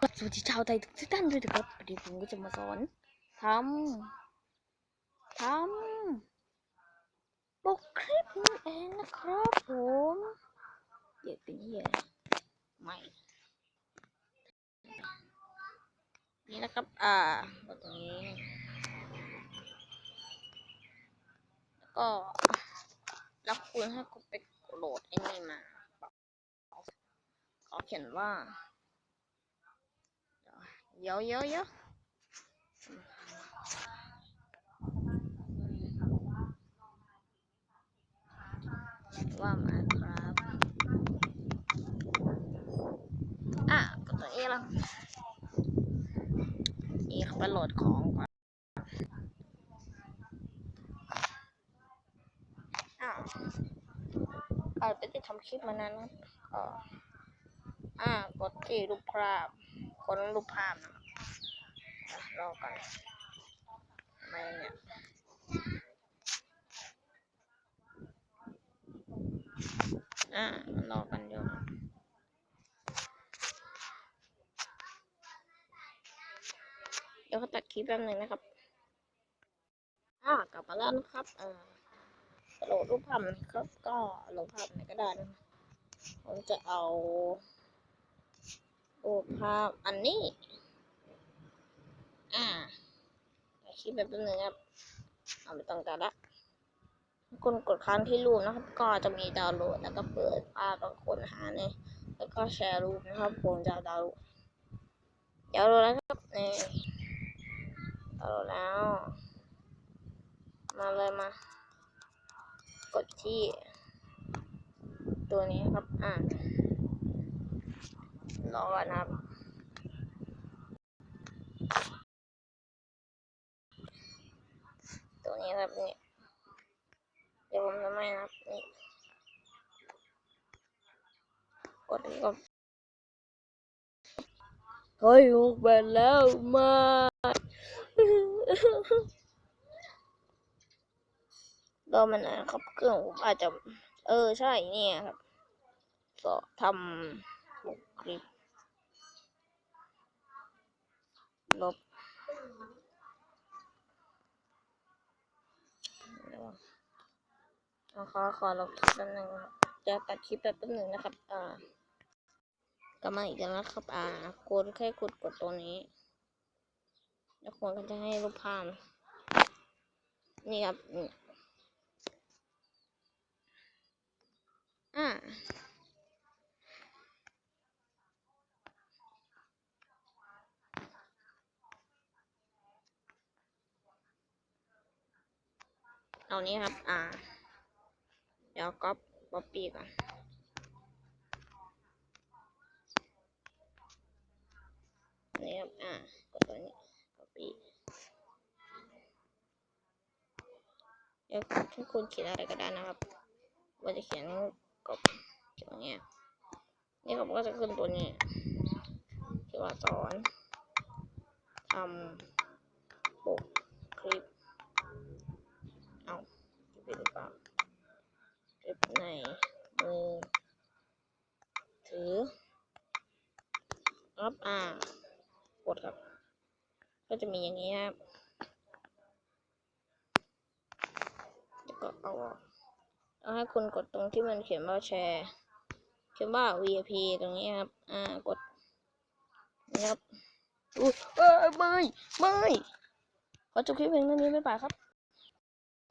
สวัสดีชาวไทยทุกท่านด้วยนะครับวันนี้ผมก็จะมาสอนทำทำปกคลิปนั่นเองนะครับผมเดี๋ยวเป็นเหี้ยไม่นี่นะครับ อ่าตรงนี้ แล้วก็แล้วคุณให้คุณไปโหลดไอ้นี่มาเขาเขียนว่า เยอะเยอะเยอะว่ามาครับอะก็ตัวนี้ละนี่เขาไปโหลดของก่อนอะอาจจะได้ทำคลิปมานานนะครับอ่ากดที่รูปภาพ คนรูปภาพนะรอ่อกันทำไมเนี่ยอ่ารอกันเดี๋ยวนะเดี๋ยวเขาตัดคลิปแป๊บหนึงนะครับอ่ากลับมาแล้วนะครับอ่าโหลดรูปภาพนะครับ ก็ลงภาพไหนก็ได้นะผมจะเอา รูปภาพอันนี้ อ่าคลิปแบบนึงครับเอาไม่ต้องการละคนกดค้างที่รูปนะครับ ก็จะมีดาวน์โหลดแล้วก็เปิดภาพแล้วค้นหาเนี่ยแล้วก็แชร์รูปนะครับผมจะดาวน์โหลดดาวน์โหลดแล้วครับเนี่ดาวน์โหลดแล้ว มาเลยมา กดที่ ตัวนี้ครับ อ่า รอก่อนนะครับ ตัวนี้ครับนี่เดี๋ยวผมจะไม่นะครับนี่กดก็เฮ้ยลูกไปแล้วมารอมันนะครับเครื่องผมอาจจะ เออใช่เนี่ยครับก็ทำ ปกคลิปลบขอขอขอลบคลิปแป๊บนึงครับจะตัดคลิปแป๊บนึงนะครับ อ่ากลับมาอีกแล้วนะครับ อ่ากดแค่กดกดตัวนี้ แล้วคนก็จะให้รูปภาพนี่ครับอ่า เอานี้ครับ อ่า เดี๋ยวก๊อปป๊อปปี้ก่อนนี่ครับ อ่ากดตัวนี้ก๊อปปี้เดี๋ยวถ้าคุณเขียนอะไรก็ได้นะครับว่าจะเขียนกบตัวเนี้ยนี่ผมก็จะขึ้นตัวนี้ที่ว่าสอนทำปกคลิป เอาจะเป็นหรือเปล่า คลิป ในมือถือครับอ่ากดครับ ก็จะมีอย่างนี้ครับแล้วก็เอาออกแล้วให้คุณกดตรงที่มันเขียนว่าแชร์เขียนว่า VIP ตรงนี้ครับ อ่ากดนี่ครับอุ้เอ้ยไม่ไม่ขอจบคลิปเพียงเท่านี้บ๊ายบายครับ